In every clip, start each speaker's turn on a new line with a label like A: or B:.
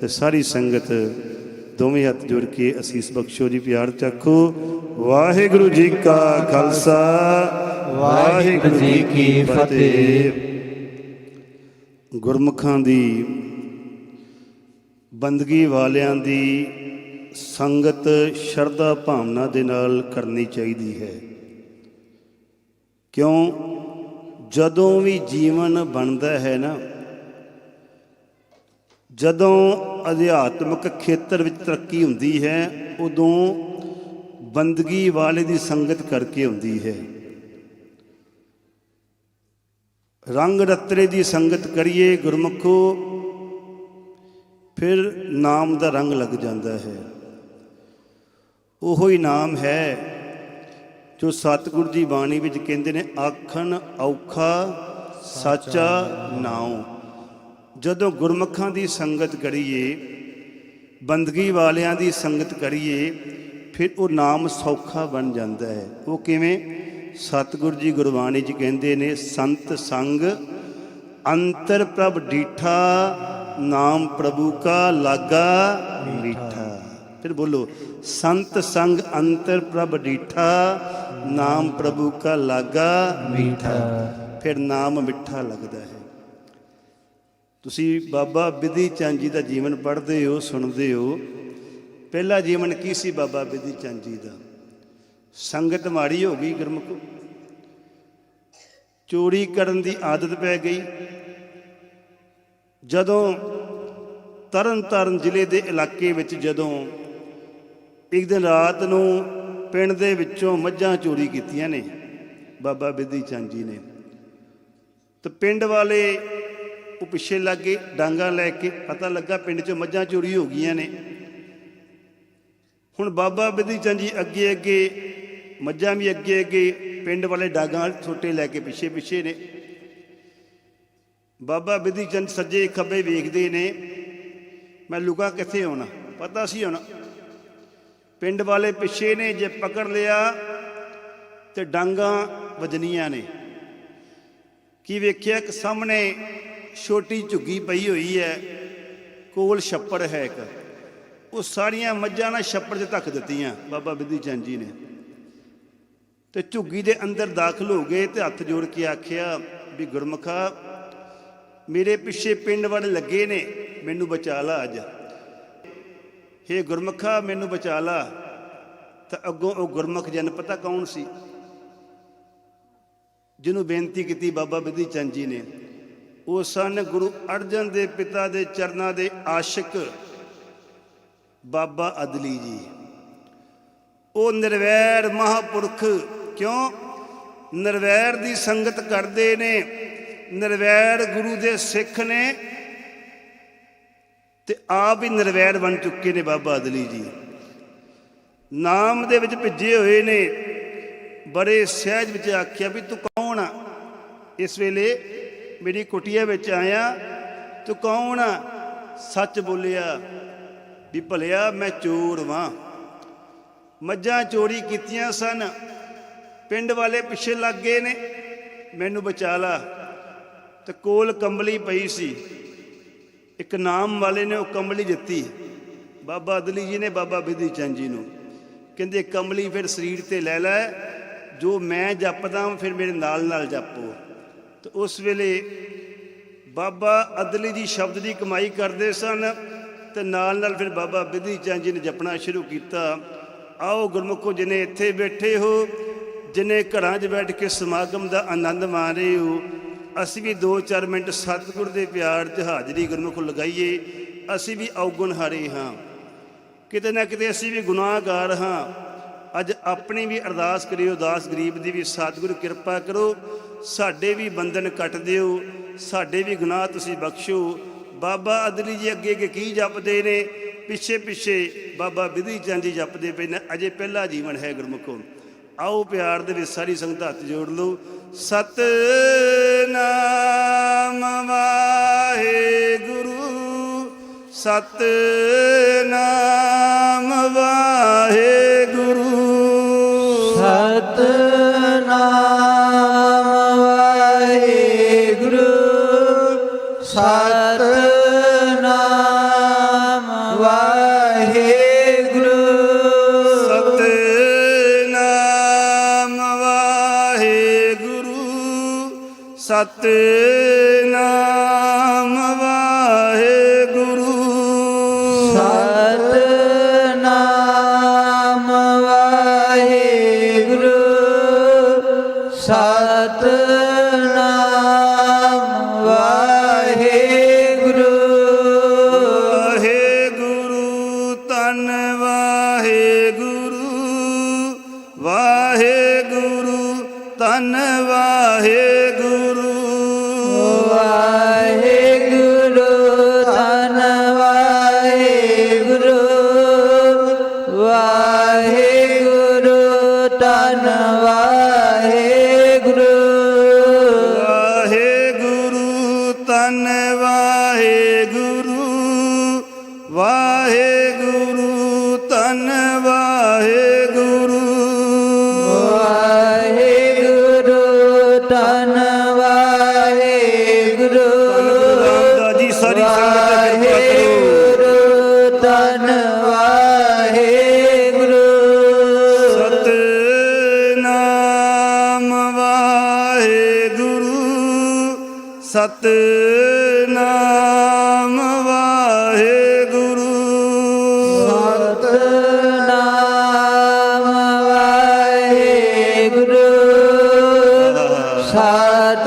A: ਤੇ ਸਾਰੀ ਸੰਗਤ ਦੋਵੇਂ ਹੱਥ ਜੋੜ ਕੇ ਅਸੀਸ ਬਖਸ਼ੋ ਜੀ, ਪਿਆਰ ਚੱਖੋ ਵਾਹਿਗੁਰੂ ਜੀ ਕਾ ਖਾਲਸਾ,
B: ਵਾਹਿਗੁਰੂ ਜੀ ਕੀ ਫਤਿਹ।
A: ਗੁਰਮੁਖਾਂ ਦੀ, ਬੰਦਗੀ ਵਾਲਿਆਂ ਦੀ ਸੰਗਤ ਸ਼ਰਧਾ ਭਾਵਨਾ ਦੇ ਨਾਲ ਕਰਨੀ ਚਾਹੀਦੀ ਹੈ। ਕਿਉਂ? ਜਦੋਂ ਵੀ ਜੀਵਨ ਬਣਦਾ ਹੈ ਨਾ ਜਦੋਂ ਅਧਿਆਤਮਿਕ ਖੇਤਰ ਵਿੱਚ ਤਰੱਕੀ ਹੁੰਦੀ ਹੈ, ਉਦੋਂ ਬੰਦਗੀ ਵਾਲੇ ਦੀ ਸੰਗਤ ਕਰਕੇ ਹੁੰਦੀ ਹੈ। ਰੰਗ ਰਤਰੇ ਦੀ ਸੰਗਤ ਕਰੀਏ ਗੁਰਮੁਖੋ, ਫਿਰ ਨਾਮ ਦਾ ਰੰਗ ਲੱਗ ਜਾਂਦਾ ਹੈ। ਉਹੋ ਹੀ ਨਾਮ ਹੈ ਜੋ ਸਤਿਗੁਰ ਦੀ ਬਾਣੀ ਵਿੱਚ ਕਹਿੰਦੇ ਨੇ, ਆਖਣ ਔਖਾ ਸਾਚਾ ਨਾਉ। ਜਦੋਂ ਗੁਰਮੁਖਾਂ ਦੀ ਸੰਗਤ ਕਰੀਏ, ਬੰਦਗੀ ਵਾਲਿਆਂ ਦੀ ਸੰਗਤ ਕਰੀਏ, ਫਿਰ ਉਹ ਨਾਮ ਸੌਖਾ ਬਣ ਜਾਂਦਾ ਹੈ। ਉਹ ਕਿਵੇਂ? ਸਤਿਗੁਰੂ ਜੀ ਗੁਰਬਾਣੀ 'ਚ ਕਹਿੰਦੇ ਨੇ, ਸੰਤ ਸੰਗ ਅੰਤਰ ਪ੍ਰਭ ਡੀਠਾ, ਨਾਮ ਪ੍ਰਭੂ ਕਾ ਲਾਗਾ ਮੀਠਾ ਫਿਰ ਬੋਲੋ, ਸੰਤ ਸੰਗ ਅੰਤਰ ਪ੍ਰਭ ਡੀਠਾ, ਨਾਮ ਪ੍ਰਭੂ ਕਾ ਲਾਗਾ
B: ਮੀਠਾ
A: ਫਿਰ ਨਾਮ ਮਿੱਠਾ ਲੱਗਦਾ ਹੈ। ਤੁਸੀਂ ਬਾਬਾ ਬਿਧੀ ਚੰਦ ਜੀ ਦਾ ਜੀਵਨ ਪੜ੍ਹਦੇ ਹੋ, ਸੁਣਦੇ ਹੋ। ਪਹਿਲਾ ਜੀਵਨ ਕੀ ਸੀ ਬਾਬਾ ਬਿਧੀ ਚੰਦ ਜੀ ਦਾ? ਸੰਗਤ ਮਾੜੀ ਹੋ ਗਈ ਗੁਰਮੁਖ। ਚੋਰੀ ਕਰਨ ਦੀ ਆਦਤ ਪੈ ਗਈ। ਜਦੋਂ ਤਰਨ ਤਾਰਨ ਜ਼ਿਲ੍ਹੇ ਦੇ ਇਲਾਕੇ ਵਿੱਚ ਜਦੋਂ ਇੱਕ ਦਿਨ ਰਾਤ ਨੂੰ ਪਿੰਡ ਦੇ ਵਿੱਚੋਂ ਮੱਝਾਂ ਚੋਰੀ ਕੀਤੀਆਂ ਨੇ ਬਾਬਾ ਬਿੱਧੀ ਚੰਦ ਜੀ ਨੇ, ਤੇ ਪਿੰਡ ਵਾਲੇ ਉਹ ਪਿੱਛੇ ਲੱਗ ਗਏ, ਡਾਂਗਾ ਲੈ ਕੇ ਪਤਾ ਲੱਗਾ ਪਿੰਡ 'ਚੋਂ ਮੱਝਾਂ ਚੋਰੀ ਹੋ ਗਈਆਂ ਨੇ। ਹੁਣ ਬਾਬਾ ਬਿਧੀ ਚੰਦ ਜੀ ਅੱਗੇ ਅੱਗੇ, ਮੱਝਾਂ ਵੀ ਅੱਗੇ ਅੱਗੇ ਪਿੰਡ ਵਾਲੇ ਡਾਂਗਾ ਛੋਟੇ ਲੈ ਕੇ ਪਿੱਛੇ ਪਿੱਛੇ ਨੇ। ਬਾਬਾ ਬਿਧੀ ਚੰਦ ਸੱਜੇ ਖੱਬੇ ਵੇਖਦੇ ਨੇ। ਮੈਂ ਲੁਕਾ ਕਿੱਥੇ ਆਉਣਾ? ਪਤਾ ਸੀ ਹੁਣ ਪਿੰਡ ਵਾਲੇ ਪਿੱਛੇ ਨੇ, ਜੇ ਪਕੜ ਲਿਆ ਤੇ ਡਾਂਗਾ ਵਜਨੀਆਂ ਨੇ। ਕੀ ਵੇਖਿਆ? ਕਿ ਸਾਹਮਣੇ ਛੋਟੀ ਝੁੱਗੀ ਪਈ ਹੋਈ ਹੈ, ਕੋਲ ਛੱਪੜ ਹੈ ਇੱਕ। ਉਹ ਸਾਰੀਆਂ ਮੱਝਾਂ ਨਾਲ ਛੱਪੜ 'ਚ ਧੱਕ ਦਿੱਤੀਆਂ, ਬਾਬਾ ਬਿੱਧੀ ਚੰਦ ਜੀ ਨੇ। ਤੇ ਝੁੱਗੀ ਦੇ ਅੰਦਰ ਦਾਖਲ ਹੋ ਗਏ ਤੇ ਹੱਥ ਜੋੜ ਕੇ ਆਖਿਆ ਵੀ, ਗੁਰਮਖਾ, ਮੇਰੇ ਪਿੱਛੇ ਪਿੰਡ ਵਾਲੇ ਲੱਗੇ ਨੇ, ਮੈਨੂੰ ਬਚਾ ਲਾ ਅੱਜ। ਹੇ ਗੁਰਮਖਾ, ਮੈਨੂੰ ਬਚਾ ਲਾ। ਤਾਂ ਅੱਗੋਂ ਉਹ ਗੁਰਮੁਖ ਜਨ ਪਤਾ ਕੌਣ ਸੀ? ਜਿਹਨੂੰ ਬੇਨਤੀ ਕੀਤੀ ਬਾਬਾ ਬਿੱਧੀ ਚੰਦ ਜੀ ਨੇ। ਉਹ ਸਨ ਗੁਰੂ ਅਰਜਨ ਦੇ ਪਿਤਾ ਦੇ ਚਰਨਾਂ ਦੇ ਆਸ਼ਿਕ ਬਾਬਾ ਅਦਲੀ ਜੀ। ਉਹ ਨਿਰਵੈਰ ਮਹਾਪੁਰਖ ਕਿਉਂ? ਨਿਰਵੈਰ ਦੀ ਸੰਗਤ ਕਰਦੇ ਨੇ, ਨਿਰਵੈਰ ਗੁਰੂ ਦੇ ਸਿੱਖ ਨੇ ਤੇ ਆਪ ਹੀ ਨਿਰਵੈਰ ਬਣ ਚੁੱਕੇ ਨੇ ਬਾਬਾ ਅਦਲੀ ਜੀ। ਨਾਮ ਦੇ ਵਿੱਚ ਭਿੱਜੇ ਹੋਏ ਨੇ, ਬੜੇ ਸਹਿਜ ਵਿੱਚ ਆਖਿਆ ਵੀ ਤੂੰ ਕੌਣ ਆ? ਇਸ ਵੇਲੇ ਮੇਰੀ ਕੁਟੀਆ ਵਿੱਚ ਆਇਆ, ਤੂੰ ਕੌਣ ਆ? ਸੱਚ ਬੋਲਿਆ, ਵੀ ਭਲਿਆ ਮੈਂ ਚੋਰ ਵਾਂ। ਮੱਝਾਂ ਚੋਰੀ ਕੀਤੀਆਂ ਸਨ, ਪਿੰਡ ਵਾਲੇ ਪਿੱਛੇ ਲੱਗ ਗਏ ਨੇ। ਮੈਨੂੰ ਬਚਾ ਲਾ। ਤੇ ਕੋਲ ਕੰਬਲੀ ਪਈ ਸੀ। ਇੱਕ ਨਾਮ ਵਾਲੇ ਨੇ ਉਹ ਕੰਬਲੀ ਦਿੱਤੀ। ਬਾਬਾ ਅਦਲੀ ਜੀ ਨੇ ਬਾਬਾ ਬਿਧੀ ਚੰਦ ਜੀ ਨੂੰ। ਕਹਿੰਦੇ, ਕੰਬਲੀ ਫਿਰ ਸਰੀਰ ਤੇ ਲੈ ਲੈ, ਜੋ ਮੈਂ ਜਪਦਾ ਫਿਰ ਮੇਰੇ ਨਾਲ ਨਾਲ ਜਪੋ। ਤੇ ਉਸ ਵੇਲੇ ਬਾਬਾ ਅਦਲੀ ਜੀ ਸ਼ਬਦ ਦੀ ਕਮਾਈ ਕਰਦੇ ਸਨ ਤੇ ਨਾਲ ਨਾਲ ਫਿਰ ਬਾਬਾ ਬਿਧੀ ਚੰਦ ਜੀ ਨੇ ਜਪਣਾ ਸ਼ੁਰੂ ਕੀਤਾ। ਆਓ ਗੁਰਮੁਖੋ, ਜਿਨੇ ਇੱਥੇ ਬੈਠੇ ਹੋ, ਜਿਨੇ ਘਰਾਂ 'ਚ ਬੈਠ ਕੇ ਸਮਾਗਮ ਦਾ ਆਨੰਦ ਮਾਣ ਰਹੇ ਹੋ, ਅਸੀਂ ਵੀ 2-4 ਮਿੰਟ ਸਤਿਗੁਰ ਦੇ ਪਿਆਰ 'ਚ ਹਾਜ਼ਰੀ ਗੁਰਮੁਖ ਲਗਾਈਏ। ਅਸੀਂ ਵੀ ਔਗਣ ਹਾਰੇ ਹਾਂ। ਕਿਤੇ ਨਾ ਕਿਤੇ ਅਸੀਂ ਵੀ ਗੁਨਾਹਗਾਰ ਹਾਂ। ਅੱਜ ਆਪਣੀ ਵੀ ਅਰਦਾਸ ਕਰਿਓ, ਦਾਸ ਗਰੀਬ ਦੀ ਵੀ ਸਤਿਗੁਰੂ ਕਿਰਪਾ ਕਰੋ। ਸਾਡੇ ਵੀ ਬੰਧਨ ਕੱਟ ਦਿਓ, ਸਾਡੇ ਵੀ ਗੁਨਾਹ ਤੁਸੀਂ ਬਖਸ਼ੋ। ਬਾਬਾ ਅਦਲੀ ਜੀ ਅੱਗੇ ਅੱਗੇ ਕੀ ਜਪਦੇ ਨੇ? ਪਿੱਛੇ ਪਿੱਛੇ ਬਾਬਾ ਵਿਧੀ ਚੰਦ ਜੀ ਜਪਦੇ ਪਏ ਨੇ, ਅਜੇ ਪਹਿਲਾ ਜੀਵਨ ਹੈ ਗੁਰਮੁਖੋ। ਆਓ ਪਿਆਰ ਦੇ ਵਿੱਚ ਸਾਰੀ ਸੰਗਤ ਹੱਥ ਜੋੜ ਲਓ। ਸਤ ਨਾਮ ਵਾਹਿਗੁਰੂ ਸਤ ਨਾਮ ਵਾਹਿਗੁਰੂ।
B: ਸਤਨਾਮ ਵਾਹਿਗੁਰੂ। ਸਤਨਾਮ
A: ਵਾਹਿਗੁਰੂ।
B: ਸਤਨਾਮ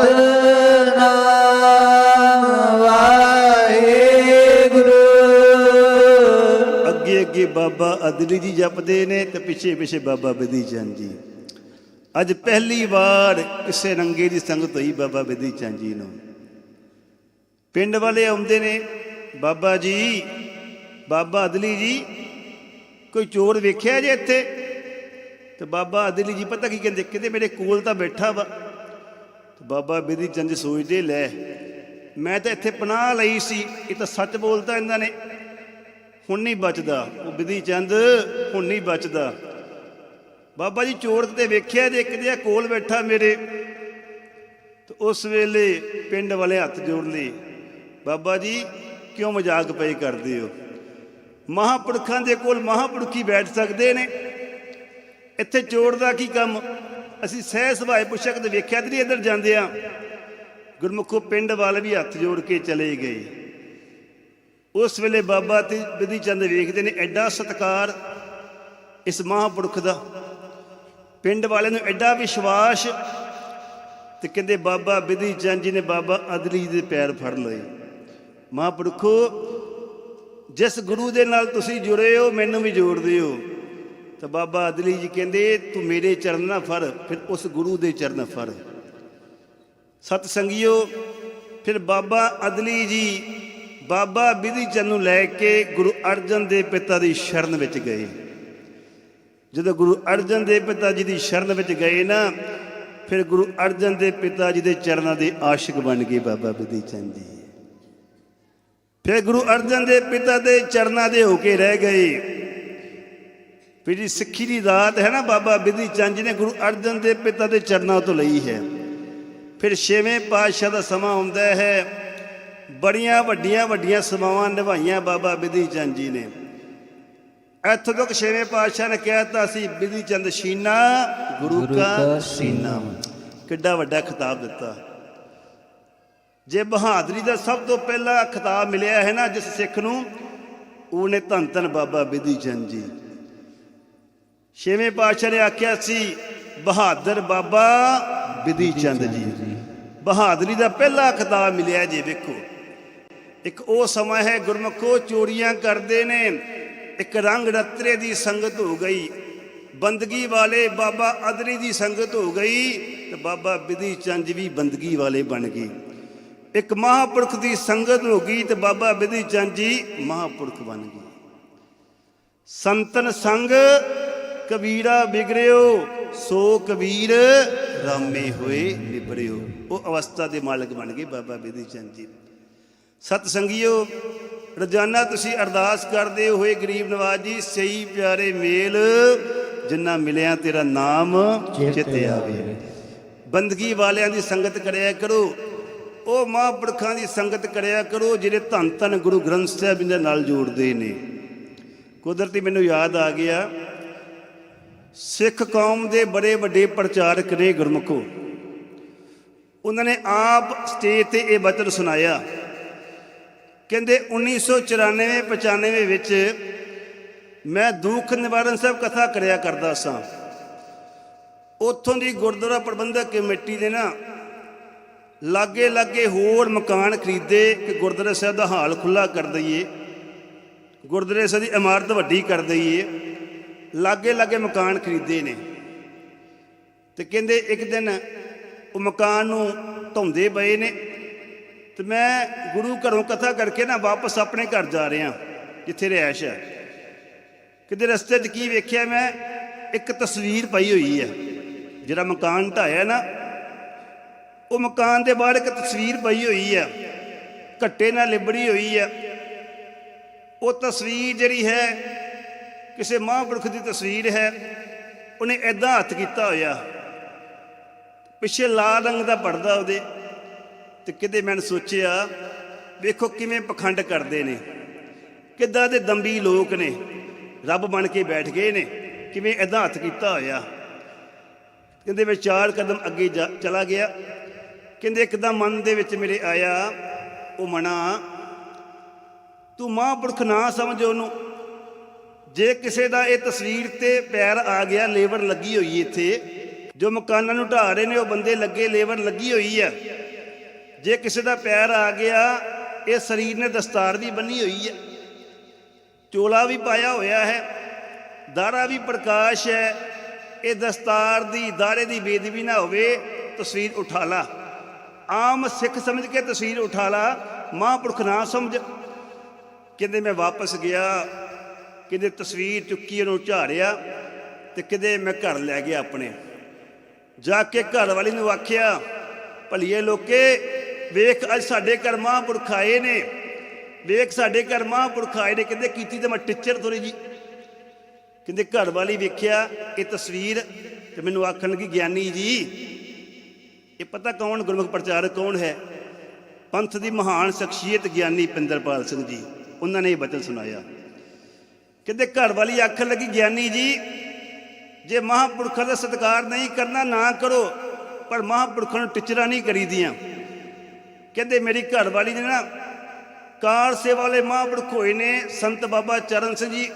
B: ਵਾਹਿਗੁਰੂ।
A: ਅੱਗੇ ਅੱਗੇ ਬਾਬਾ ਅਦਲੀ ਜੀ ਜਪਦੇ ਨੇ ਤੇ ਪਿੱਛੇ ਪਿੱਛੇ ਬਾਬਾ ਬਿਧੀ ਚੰਦ ਜੀ। ਅੱਜ ਪਹਿਲੀ ਵਾਰ ਕਿਸੇ ਰੰਗੇ ਦੀ ਸੰਗਤ ਹੋਈ ਬਾਬਾ ਬਿਧੀ ਚੰਦ ਜੀ ਨੂੰ। ਪਿੰਡ ਵਾਲੇ ਆਉਂਦੇ ਨੇ, ਬਾਬਾ ਜੀ, ਬਾਬਾ ਅਦਲੀ ਜੀ, ਕੋਈ ਚੋਰ ਵੇਖਿਆ ਜੇ ਇੱਥੇ? ਤੇ ਬਾਬਾ ਅਦਲੀ ਜੀ ਪਤਾ ਕੀ ਕਹਿੰਦੇ ਕਿਤੇ ਮੇਰੇ ਕੋਲ ਤਾਂ ਬੈਠਾ ਵਾ। ਤੇ ਬਾਬਾ ਬਿਧੀ ਚੰਦ ਸੋਚਦੇ, ਲੈ, ਮੈਂ ਤਾਂ ਇੱਥੇ ਪਨਾਹ ਲਈ ਸੀ, ਇਹ ਤਾਂ ਸੱਚ ਬੋਲਦਾ ਇਹਨਾਂ ਨੇ। ਹੁਣ ਨਹੀਂ ਬਚਦਾ, ਉਹ ਬਿਧੀ ਚੰਦ, ਹੁਣ ਨਹੀਂ ਬਚਦਾ। ਬਾਬਾ ਜੀ ਚੋਰ ਤੇ ਵੇਖਿਆ ਜੇ, ਇੱਕ ਜਿਹਾ ਕੋਲ ਬੈਠਾ ਮੇਰੇ। ਤੇ ਉਸ ਵੇਲੇ ਪਿੰਡ ਵਾਲੇ ਹੱਥ ਜੋੜ ਲਈ ਬਾਬਾ ਜੀ, ਕਿਉਂ ਮਜ਼ਾਕ ਪਏ ਕਰਦੇ ਹੋ? ਮਹਾਪੁਰਖਾਂ ਦੇ ਕੋਲ ਮਹਾਪੁਰਖੀ ਬੈਠ ਸਕਦੇ ਨੇ। ਇੱਥੇ ਚੋਰ ਦਾ ਕੀ ਕੰਮ? ਅਸੀਂ ਸਹਿ ਸੁਭਾਏ ਪੁੱਛਿਆ ਕਦੇ ਵੇਖਿਆ ਤੇ ਨਹੀਂ ਇੱਧਰ ਜਾਂਦੇ ਆ। ਗੁਰਮੁਖੋ ਪਿੰਡ ਵਾਲੇ ਵੀ ਹੱਥ ਜੋੜ ਕੇ ਚਲੇ ਗਏ। ਉਸ ਵੇਲੇ ਬਾਬਾ ਤੇ ਬਿਧੀ ਚੰਦ ਵੇਖਦੇ ਨੇ ਐਡਾ ਸਤਕਾਰ ਇਸ ਮਹਾਂਪੁਰਖ ਦਾ। ਪਿੰਡ ਵਾਲਿਆਂ ਨੂੰ ਐਡਾ ਵਿਸ਼ਵਾਸ ਤੇ ਕਹਿੰਦੇ ਬਾਬਾ ਬਿਧੀ ਚੰਦ ਜੀ ਨੇ ਬਾਬਾ ਅਦਲੀ ਦੇ ਪੈਰ ਫੜ ਲਏ। ਮਹਾਂਪੁਰਖੋ, ਜਿਸ ਗੁਰੂ ਦੇ ਨਾਲ ਤੁਸੀਂ ਜੁੜੇ ਹੋ, ਮੈਨੂੰ ਵੀ ਜੋੜ ਦਿਓ। ਤਾਂ ਬਾਬਾ ਅਦਲੀ ਜੀ ਕਹਿੰਦੇ, ਤੂੰ ਮੇਰੇ ਚਰਨ ਨਾ ਫਰ ਫਿਰ ਉਸ ਗੁਰੂ ਦੇ ਚਰਨ ਫਰ ਸਤ ਸੰਗਿਓ ਫਿਰ ਬਾਬਾ ਅਦਲੀ ਜੀ ਬਾਬਾ ਬਿਧੀ ਚੰਦ ਨੂੰ ਲੈ ਕੇ ਗੁਰੂ ਅਰਜਨ ਦੇ ਪਿਤਾ ਦੀ ਸ਼ਰਨ ਵਿੱਚ ਗਏ। ਜਦੋਂ ਗੁਰੂ ਅਰਜਨ ਦੇ ਪਿਤਾ ਜੀ ਦੀ ਸ਼ਰਨ ਵਿੱਚ ਗਏ ਨਾ, ਫਿਰ ਗੁਰੂ ਅਰਜਨ ਦੇ ਪਿਤਾ ਜੀ ਦੇ ਚਰਨਾਂ ਦੇ ਆਸ਼ਿਕ ਬਣ ਗਏ ਬਾਬਾ ਬਿਧੀ ਚੰਦ ਜੀ। ਫਿਰ ਗੁਰੂ ਅਰਜਨ ਦੇ ਪਿਤਾ ਦੇ ਚਰਨਾਂ ਦੇ ਹੋ ਕੇ ਰਹਿ ਗਏ। ਫਿਰ ਜੀ ਸਿੱਖੀ ਦੀ ਦਾਤ ਹੈ ਨਾ ਬਾਬਾ ਬਿਧੀ ਚੰਦ ਜੀ ਨੇ ਗੁਰੂ ਅਰਜਨ ਦੇ ਪਿਤਾ ਦੇ ਚਰਨਾਂ ਤੋਂ ਲਈ ਹੈ। ਫਿਰ ਛੇਵੇਂ ਪਾਤਸ਼ਾਹ ਦਾ ਸਮਾਂ ਆਉਂਦਾ ਹੈ। ਬੜੀਆਂ ਵੱਡੀਆਂ ਵੱਡੀਆਂ ਸਮਾਵਾਂ ਨਿਭਾਈਆਂ ਬਾਬਾ ਬਿਧੀ ਚੰਦ ਜੀ ਨੇ। ਇੱਥੋਂ ਤੱਕ ਛੇਵੇਂ ਪਾਤਸ਼ਾਹ ਨੇ ਕਹਿਤਾ ਸੀ ਬਿਧੀ ਚੰਦ ਸ਼ੀਨਾ ਗੁਰੂ ਕਾ ਸੀਨਾ। ਕਿੱਡਾ ਵੱਡਾ ਖਿਤਾਬ ਦਿੱਤਾ। ਜੇ ਬਹਾਦਰੀ ਦਾ ਸਭ ਤੋਂ ਪਹਿਲਾ ਖਿਤਾਬ ਮਿਲਿਆ ਹੈ ਨਾ ਜਿਸ ਸਿੱਖ ਨੂੰ ਉਹਨੇ ਧੰਨ ਧੰਨ ਬਾਬਾ ਬਿਧੀ ਚੰਦ ਜੀ। ਛੇਵੇਂ ਪਾਤਸ਼ਾਹ ਨੇ ਆਖਿਆ ਸੀ ਬਹਾਦਰ ਬਾਬਾ ਬਿਧੀ ਚੰਦ ਜੀ। ਬਹਾਦਰੀ ਦਾ ਪਹਿਲਾ ਖਿਤਾਬ ਮਿਲਿਆ ਜੀ ਵੇਖੋ। ਇੱਕ ਉਹ ਸਮਾਂ ਹੈ ਗੁਰਮਖੋ ਚੋਰੀਆਂ ਕਰਦੇ ਨੇ ਇੱਕ ਰੰਗ ਰਤਰੇ ਦੀ ਸੰਗਤ ਹੋ ਗਈ। ਬੰਦਗੀ ਵਾਲੇ ਬਾਬਾ ਅਦਰੀ ਦੀ ਸੰਗਤ ਹੋ ਗਈ ਤੇ ਬਾਬਾ ਬਿਧੀ ਚੰਦ ਵੀ ਬੰਦਗੀ ਵਾਲੇ ਬਣ ਗਏ। ਇੱਕ ਮਹਾਪੁਰਖ ਦੀ ਸੰਗਤ ਹੋ ਗਈ ਤੇ ਬਾਬਾ ਬਿਧੀ ਚੰਦ ਜੀ ਮਹਾਪੁਰਖ ਬਣ ਗਏ ਸੰਤਨ ਸੰਗ ਕਬੀਰਾ ਬਿਗੜਿਓ ਸੋ ਕਬੀਰ ਰਾਮੇ ਹੋਏ ਨਿਬੜਿਓ ਉਹ ਅਵਸਥਾ ਦੇ ਮਾਲਕ ਬਣ ਗਏ ਬਾਬਾ ਬਿਧੀ ਚੰਦ ਜੀ। ਸਤ ਸੰਗਿਓ ਰੋਜ਼ਾਨਾ ਤੁਸੀਂ ਅਰਦਾਸ ਕਰਦੇ ਹੋਏ ਗਰੀਬ ਨਵਾਜ ਜੀ ਸਹੀ ਪਿਆਰੇ ਮੇਲ ਜਿੰਨਾ ਮਿਲਿਆ ਤੇਰਾ ਨਾਮ ਚਿੱਤੇ ਆਵੇ। ਬੰਦਗੀ ਵਾਲਿਆਂ ਦੀ ਸੰਗਤ ਕਰਿਆ ਕਰੋ। ਉਹ ਮਹਾਂਪੁਰਖਾਂ ਦੀ ਸੰਗਤ ਕਰਿਆ ਕਰੋ, ਜਿਹੜੇ ਧੰਨ ਧੰਨ ਗੁਰੂ ਗ੍ਰੰਥ ਸਾਹਿਬ ਦੇ ਨਾਲ ਜੋੜਦੇ ਨੇ। ਕੁਦਰਤੀ ਮੈਨੂੰ ਯਾਦ ਆ ਗਿਆ, ਸਿੱਖ ਕੌਮ ਦੇ ਬੜੇ ਵੱਡੇ ਪ੍ਰਚਾਰਕ ਨੇ ਗੁਰਮੁਖੋ। ਉਹਨਾਂ ਨੇ ਆਪ ਸਟੇਜ ਤੇ ਇਹ ਬਚਨ ਸੁਣਾਇਆ। ਕਹਿੰਦੇ 1994 95 ਵਿੱਚ ਮੈਂ ਦੁੱਖ ਨਿਵਾਰਨ ਸਾਹਿਬ ਕਥਾ ਕਰਿਆ ਕਰਦਾ ਸਾਂ। ਉੱਥੋਂ ਦੀ ਗੁਰਦੁਆਰਾ ਪ੍ਰਬੰਧਕ ਕਮੇਟੀ ਦੇ ਨਾ ਲਾਗੇ ਲਾਗੇ ਹੋਰ ਮਕਾਨ ਖਰੀਦੇ, ਕਿ ਗੁਰਦੁਆਰਾ ਸਾਹਿਬ ਦਾ ਹਾਲ ਖੁੱਲਾ ਕਰ ਦਈਏ, ਗੁਰਦੁਆਰੇ ਸਾਹਿਬ ਦੀ ਇਮਾਰਤ ਵੱਡੀ ਕਰ ਦਈਏ, ਲਾਗੇ ਲਾਗੇ ਮਕਾਨ ਖਰੀਦੇ ਨੇ। ਤੇ ਕਹਿੰਦੇ ਇੱਕ ਦਿਨ ਉਹ ਮਕਾਨ ਨੂੰ ਢਾਉਂਦੇ ਪਏ ਨੇ, ਤੇ ਮੈਂ ਗੁਰੂ ਘਰੋਂ ਕਥਾ ਕਰਕੇ ਨਾ ਵਾਪਸ ਆਪਣੇ ਘਰ ਜਾ ਰਿਹਾ, ਜਿੱਥੇ ਰਿਹਾਇਸ਼ ਹੈ। ਕਿਤੇ ਰਸਤੇ 'ਚ ਕੀ ਵੇਖਿਆ ਮੈਂ? ਇੱਕ ਤਸਵੀਰ ਪਈ ਹੋਈ ਹੈ, ਜਿਹੜਾ ਮਕਾਨ ਢਾਇਆ ਨਾ ਉਹ ਮਕਾਨ ਦੇ ਬਾਹਰ ਇੱਕ ਤਸਵੀਰ ਪਈ ਹੋਈ ਹੈ। ਘੱਟੇ ਨਾਲ ਲਿਬੜੀ ਹੋਈ ਹੈ। ਉਹ ਤਸਵੀਰ ਜਿਹੜੀ ਹੈ, ਕਿਸੇ ਮਹਾਂਪੁਰਖ ਦੀ ਤਸਵੀਰ ਹੈ। ਉਹਨੇ ਐਦਾਂ ਹੱਥ ਕੀਤਾ ਹੋਇਆ। ਪਿੱਛੇ ਲਾਲ ਰੰਗ ਦਾ ਪਰਦਾ ਉਹਦੇ। ਤੇ ਕਿਤੇ ਮੈਂ ਸੋਚਿਆ, ਵੇਖੋ ਕਿਵੇਂ ਪਖੰਡ ਕਰਦੇ ਨੇ। ਕਿੱਦਾਂ ਦੇ ਦੰਬੀ ਲੋਕ ਨੇ। ਰੱਬ ਬਣ ਕੇ ਬੈਠ ਗਏ ਨੇ। ਕਿਵੇਂ ਐਦਾਂ ਹੱਥ ਕੀਤਾ ਹੋਇਆ। ਕਹਿੰਦੇ ਮੈਂ ਚਾਰ ਕਦਮ ਅੱਗੇ ਜਾ- ਚਲਾ ਗਿਆ। ਕਹਿੰਦੇ ਇੱਕਦਮ ਮਨ ਦੇ ਵਿੱਚ ਮੇਰੇ ਆਇਆ, ਉਹ ਮਨਾ, ਤੂੰ ਮਹਾਂਪੁਰਖ ਨਾ ਸਮਝ ਉਹਨੂੰ। ਜੇ ਕਿਸੇ ਦਾ ਇਹ ਤਸਵੀਰ ਤੇ ਪੈਰ ਆ ਗਿਆ, ਲੇਬਰ ਲੱਗੀ ਹੋਈ ਇੱਥੇ, ਜੋ ਮਕਾਨਾਂ ਨੂੰ ਢਾ ਰਹੇ ਨੇ, ਉਹ ਬੰਦੇ ਲੱਗੇ, ਲੇਬਰ ਲੱਗੀ ਹੋਈ ਹੈ ਜੇ ਕਿਸੇ ਦਾ ਪੈਰ ਆ ਗਿਆ, ਇਹ ਸਰੀਰ ਨੇ ਦਸਤਾਰ ਵੀ ਬੰਨੀ ਹੋਈ ਹੈ ਚੋਲਾ ਵੀ ਪਾਇਆ ਹੋਇਆ ਹੈ, ਦਾਰਾ ਵੀ ਪ੍ਰਕਾਸ਼ ਹੈ। ਇਹ ਦਸਤਾਰ ਦੀ ਦਾੜੇ ਦੀ ਬੇਦਬੀ ਨਾ ਹੋਵੇ, ਤਸਵੀਰ ਉਠਾ ਲਾ। ਆਮ ਸਿੱਖ ਸਮਝ ਕੇ ਤਸਵੀਰ ਉਠਾ ਲਾ। ਮਹਾਂਪੁਰਖ ਨਾ ਸਮਝ। ਕਹਿੰਦੇ ਮੈਂ ਵਾਪਸ ਗਿਆ। ਕਿਤੇ ਤਸਵੀਰ ਚੁੱਕੀ ਉਹਨੂੰ ਝਾੜਿਆ ਤੇ ਕਿਤੇ ਮੈਂ ਘਰ ਲੈ ਗਿਆ ਆਪਣੇ। ਜਾ ਕੇ ਘਰ ਵਾਲੀ ਨੂੰ ਆਖਿਆ, ਭਲੀਏ ਲੋਕੇ, ਵੇਖ ਅੱਜ ਸਾਡੇ ਘਰ ਮਹਾਂਪੁਰਖ ਆਏ ਨੇ। ਵੇਖ ਸਾਡੇ ਘਰ ਮਹਾਂਪੁਰਖ ਆਏ ਨੇ। ਕਹਿੰਦੇ ਕੀਤੀ ਤੇ ਮੈਂ ਟੀਚਰ ਥੋੜੀ ਜੀ ਕਹਿੰਦੇ ਘਰ ਵਾਲੀ ਵੇਖਿਆ, ਇਹ ਤਸਵੀਰ ਤੇ ਮੈਨੂੰ ਆਖਣ ਲੱਗੀ, ਗਿਆਨੀ ਜੀ ਇਹ ਪਤਾ ਕੌਣ ਗੁਰਮੁਖ ਪ੍ਰਚਾਰਕ ਕੌਣ ਹੈ? ਪੰਥ ਦੀ ਮਹਾਨ ਸ਼ਖਸੀਅਤ ਗਿਆਨੀ ਪਿੰਦਰਪਾਲ ਸਿੰਘ ਜੀ, ਉਹਨਾਂ ਨੇ ਇਹ ਬਚਨ ਸੁਣਾਇਆ। ਕਹਿੰਦੇ, ਘਰ ਵਾਲੀ ਆਖਣ ਲੱਗੀ, ਗਿਆਨੀ ਜੀ, ਜੇ ਮਹਾਂਪੁਰਖਾਂ ਦਾ ਸਤਿਕਾਰ ਨਹੀਂ ਕਰਨਾ ਨਾ ਕਰੋ, ਪਰ ਮਹਾਂਪੁਰਖਾਂ ਨੂੰ ਟਿਚਰਾਂ ਨਹੀਂ ਕਰੀਦੀਆਂ। ਕਹਿੰਦੇ, ਮੇਰੀ ਘਰ ਵਾਲੀ ਨੇ ਨਾ ਕਾਰ ਸੇਵਾ ਵਾਲੇ ਮਹਾਂਪੁਰਖ ਹੋਏ ਨੇ, ਸੰਤ ਬਾਬਾ ਚਰਨ ਸਿੰਘ ਜੀ,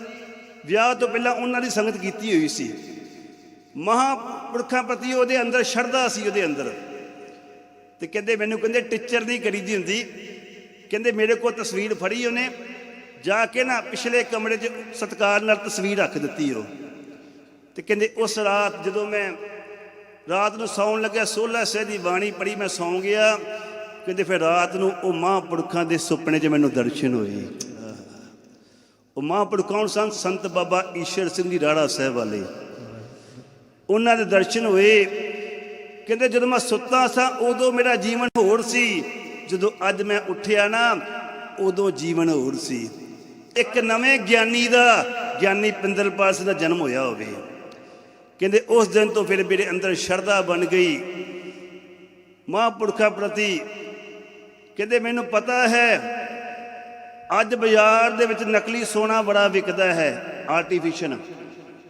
A: ਵਿਆਹ ਤੋਂ ਪਹਿਲਾਂ ਉਹਨਾਂ ਦੀ ਸੰਗਤ ਕੀਤੀ ਹੋਈ ਸੀ। ਮਹਾਂਪੁਰਖਾਂ ਪ੍ਰਤੀ ਉਹਦੇ ਅੰਦਰ ਸ਼ਰਧਾ ਸੀ, ਉਹਦੇ ਅੰਦਰ। ਤੇ ਕਹਿੰਦੇ ਮੈਨੂੰ ਕਹਿੰਦੇ ਟੀਚਰ ਨਹੀਂ ਕਰੀਦੀ ਹੁੰਦੀ। ਕਹਿੰਦੇ ਮੇਰੇ ਕੋਲ ਤਸਵੀਰ ਫੜੀ ਉਹਨੇ। ਜਾ ਕੇ ਨਾ ਪਿਛਲੇ ਕਮਰੇ 'ਚ ਸਤਕਾਰ ਨਾਲ ਤਸਵੀਰ ਰੱਖ ਦਿੱਤੀ ਉਹ। ਤੇ ਕਹਿੰਦੇ ਉਸ ਰਾਤ ਜਦੋਂ ਮੈਂ ਰਾਤ ਨੂੰ ਸੌਣ ਲੱਗਿਆ, ਸੋਲਾ ਸਹਿ ਦੀ ਬਾਣੀ ਪੜੀ ਮੈਂ ਸੌਂ ਗਿਆ। ਕਹਿੰਦੇ ਫਿਰ ਰਾਤ ਨੂੰ ਉਹ ਮਹਾਂਪੁਰਖਾਂ ਦੇ ਸੁਪਨੇ 'ਚ ਮੈਨੂੰ ਦਰਸ਼ਨ ਹੋਏ। ਉਹ ਮਹਾਂਪੁਰਖ ਕੌਣ ਸਨ? ਸੰਤ ਬਾਬਾ ਈਸ਼ਰ ਸਿੰਘ ਦੀ ਰਾੜਾ ਸਾਹਿਬ ਵਾਲੇ। ਉਹਨਾਂ ਦੇ ਦਰਸ਼ਨ ਹੋਏ। ਕਹਿੰਦੇ, ਜਦੋਂ ਮੈਂ ਸੁੱਤਾ ਸਾਂ, ਉਦੋਂ ਮੇਰਾ ਜੀਵਨ ਹੋਰ ਸੀ। ਜਦੋਂ ਅੱਜ ਮੈਂ ਉੱਠਿਆ ਨਾ, ਉਦੋਂ ਜੀਵਨ ਹੋਰ ਸੀ। ਇੱਕ ਨਵੇਂ ਗਿਆਨੀ ਦਾ, ਗਿਆਨੀ ਪਿੰਦਰਪਾਲ ਸਿੰਘ ਦਾ ਜਨਮ ਹੋਇਆ ਹੋਵੇ। ਕਹਿੰਦੇ, ਉਸ ਦਿਨ ਤੋਂ ਫਿਰ ਮੇਰੇ ਅੰਦਰ ਸ਼ਰਧਾ ਬਣ ਗਈ। ਮਹਾਂਪੁਰਖਾਂ ਪ੍ਰਤੀ ਕਹਿੰਦੇ, ਮੈਨੂੰ ਪਤਾ ਹੈ, ਅੱਜ ਬਾਜ਼ਾਰ ਦੇ ਵਿੱਚ ਨਕਲੀ ਸੋਨਾ ਬੜਾ ਵਿਕਦਾ ਹੈ ਆਰਟੀਫੀਸ਼ੀਅਲ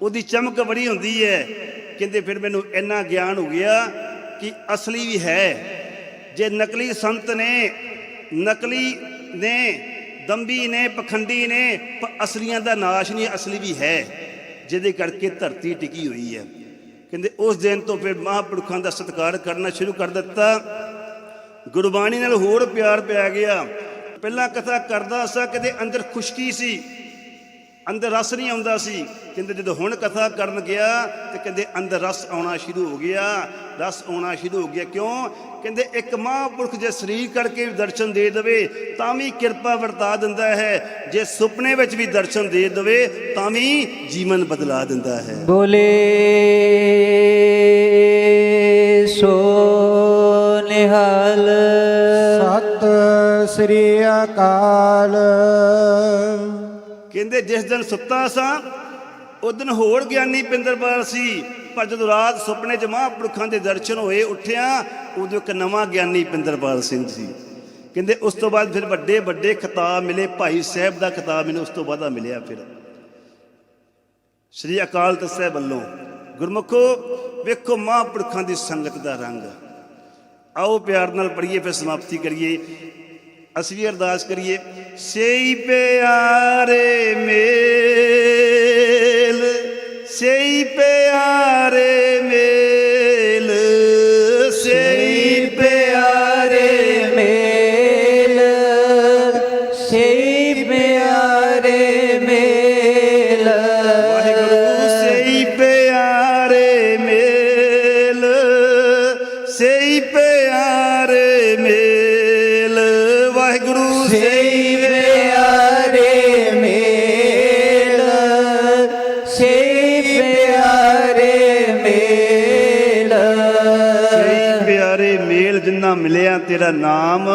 A: ਉਹਦੀ ਚਮਕ ਬੜੀ ਹੁੰਦੀ ਹੈ। ਕਹਿੰਦੇ, ਫਿਰ ਮੈਨੂੰ ਇੰਨਾ ਗਿਆਨ ਹੋ ਗਿਆ ਕਿ ਅਸਲੀ ਵੀ ਹੈ ਜੇ ਨਕਲੀ ਸੰਤ ਨੇ ਨਕਲੀ ਨੇ ਦੰਬੀ ਨੇ ਪਖੰਡੀ ਨੇ ਪਰ ਅਸਲੀਆਂ ਦਾ ਨਾਸ਼ ਨਹੀਂ ਅਸਲੀ ਵੀ ਹੈ ਜਿਹਦੇ ਕਰਕੇ ਧਰਤੀ ਟਿਕੀ ਹੋਈ ਹੈ ਕਹਿੰਦੇ ਉਸ ਦਿਨ ਤੋਂ ਫਿਰ ਮਹਾਂਪੁਰਖਾਂ ਦਾ ਸਤਿਕਾਰ ਕਰਨਾ ਸ਼ੁਰੂ ਕਰ ਦਿੱਤਾ ਗੁਰਬਾਣੀ ਨਾਲ ਹੋਰ ਪਿਆਰ ਪਿਆ ਗਿਆ ਪਹਿਲਾਂ ਕਥਾ ਕਰਦਾ ਸਾਂ ਕਦੇ ਅੰਦਰ ਖੁਸ਼ਕੀ ਸੀ ਅੰਦਰ ਰਸ ਨਹੀਂ ਆਉਂਦਾ ਸੀ। ਕਹਿੰਦੇ ਜਦੋਂ ਹੁਣ ਕਥਾ ਕਰਨ ਗਿਆ ਤੇ ਕਹਿੰਦੇ ਅੰਦਰ ਰਸ ਆਉਣਾ ਸ਼ੁਰੂ ਹੋ ਗਿਆ। ਰਸ ਆਉਣਾ ਸ਼ੁਰੂ ਹੋ ਗਿਆ। ਕਿਉਂ? ਕਹਿੰਦੇ ਇੱਕ ਮਹਾਂਪੁਰਖ ਜੇ ਸਰੀਰ ਕਰਕੇ ਵੀ ਦਰਸ਼ਨ ਦੇ ਦੇਵੇ ਤਾਂ ਵੀ ਕਿਰਪਾ ਵਰਤਾ ਦਿੰਦਾ ਹੈ। ਜੇ ਸੁਪਨੇ ਵਿੱਚ ਵੀ ਦਰਸ਼ਨ ਦੇ ਦੇਵੇ ਤਾਂ ਵੀ ਜੀਵਨ ਬਦਲਾ ਦਿੰਦਾ ਹੈ।
B: ਬੋਲੇ ਸੋ ਨਿਹਾਲ।
C: ਸਤ ਸ੍ਰੀ ਅਕਾਲ।
A: ਕਹਿੰਦੇ ਜਿਸ ਦਿਨ ਸੁੱਤਾ ਸਾਂ, ਉਸ ਦਿਨ ਹੋਰ ਗਿਆਨੀ ਪਿੰਦਰਪਾਲ ਸੀ। ਪਰ ਜਦੋਂ ਰਾਤ ਸੁਪਨੇ 'ਚ ਮਹਾਂਪੁਰਖਾਂ ਦੇ ਦਰਸ਼ਨ ਹੋਏ, ਉੱਠਿਆ ਉਦੋਂ ਇੱਕ ਨਵਾਂ ਗਿਆਨੀ ਪਿੰਦਰਪਾਲ ਸਿੰਘ ਸੀ। ਕਹਿੰਦੇ ਉਸ ਤੋਂ ਬਾਅਦ ਫਿਰ ਵੱਡੇ ਵੱਡੇ ਖਿਤਾਬ ਮਿਲੇ, ਭਾਈ ਸਾਹਿਬ ਦਾ ਖਿਤਾਬ ਮੈਨੂੰ ਉਸ ਤੋਂ ਬਾਅਦ ਮਿਲਿਆ ਫਿਰ। ਸ੍ਰੀ ਅਕਾਲ ਤਖਤ ਸਾਹਿਬ ਵੱਲੋਂ, ਗੁਰਮੁਖੋ, ਵੇਖੋ ਮਹਾਂਪੁਰਖਾਂ ਦੀ ਸੰਗਤ ਦਾ ਰੰਗ। ਆਓ ਪਿਆਰ ਨਾਲ ਪੜ੍ਹੀਏ, ਫਿਰ ਸਮਾਪਤੀ ਕਰੀਏ। ਅਸੀਂ ਵੀ ਅਰਦਾਸ ਕਰੀਏ ਸਈ ਪਿਆਰੇ ਮੇਲ ਸਈ ਪਿਆਰੇ ਜਿੰਨਾ ਮਿਲਿਆ ਤੇਰਾ ਨਾਮ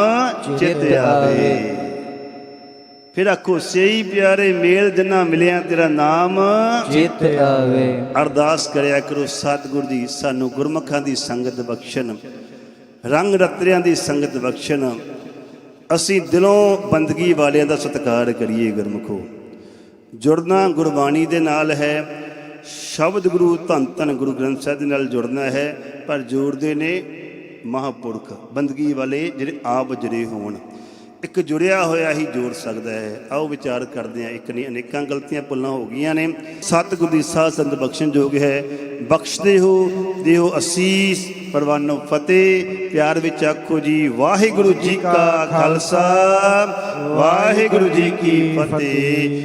A: ਚਿਤ ਆਵੇ। ਫਿਰ ਆਖੋ ਸਈ ਪਿਆਰੇ ਮੇਲ ਜਿੰਨਾ ਮਿਲਿਆ ਤੇਰਾ ਨਾਮ
B: ਜਿਤ ਆਵੇ।
A: ਅਰਦਾਸ ਕਰਿਆ ਕਰੋ ਸਤਿਗੁਰ ਦੀ ਸਾਨੂੰ ਗੁਰਮੁਖਾਂ ਦੀ ਸੰਗਤ ਬਖਸ਼ਣ ਰੰਗ ਰਤਰਿਆਂ ਦੀ ਸੰਗਤ ਬਖਸ਼ਣ। ਅਸੀਂ ਦਿਲੋਂ ਬੰਦਗੀ ਵਾਲਿਆਂ ਦਾ ਸਤਿਕਾਰ ਕਰੀਏ ਗੁਰਮੁਖੋ। ਜੁੜਨਾ ਗੁਰਬਾਣੀ ਦੇ ਨਾਲ ਹੈ। ਸ਼ਬਦ ਗੁਰੂ ਧੰਨ ਧੰਨ ਗੁਰੂ ਗ੍ਰੰਥ ਸਾਹਿਬ ਦੇ ਨਾਲ ਜੁੜਨਾ ਹੈ। ਪਰ ਜੋੜਦੇ ਨੇ ਮਹਾਪੁਰਖ, ਬੰਦਗੀ ਵਾਲੇ ਜਿਹੜੇ ਆਪ ਜੁੜੇ ਹੋਣ। ਇੱਕ ਜੁੜਿਆ ਹੋਇਆ ਹੀ ਜੋੜ ਸਕਦਾ ਹੈ। ਆਓ ਵਿਚਾਰ ਕਰਦੇ ਹਾਂ। ਇੱਕ ਨਹੀਂ ਅਨੇਕਾਂ ਗਲਤੀਆਂ ਭੁੱਲਾਂ ਹੋ ਗਈਆਂ ਨੇ। ਸਤਿਗੁਰ ਦੀ ਸਾਧ ਸੰਤ ਬਖਸ਼ਣ ਯੋਗ ਹੈ। ਬਖਸ਼ਦੇ ਹੋ ਦਿਓ ਅਸੀਸ। ਪਰਵਾਨੋ ਫਤਿਹ। ਪਿਆਰ ਵਿੱਚ ਆਖੋ ਜੀ, ਵਾਹਿਗੁਰੂ ਜੀ ਕਾ ਖਾਲਸਾ। ਵਾਹਿਗੁਰੂ ਜੀ ਕੀ ਫਤਿਹ।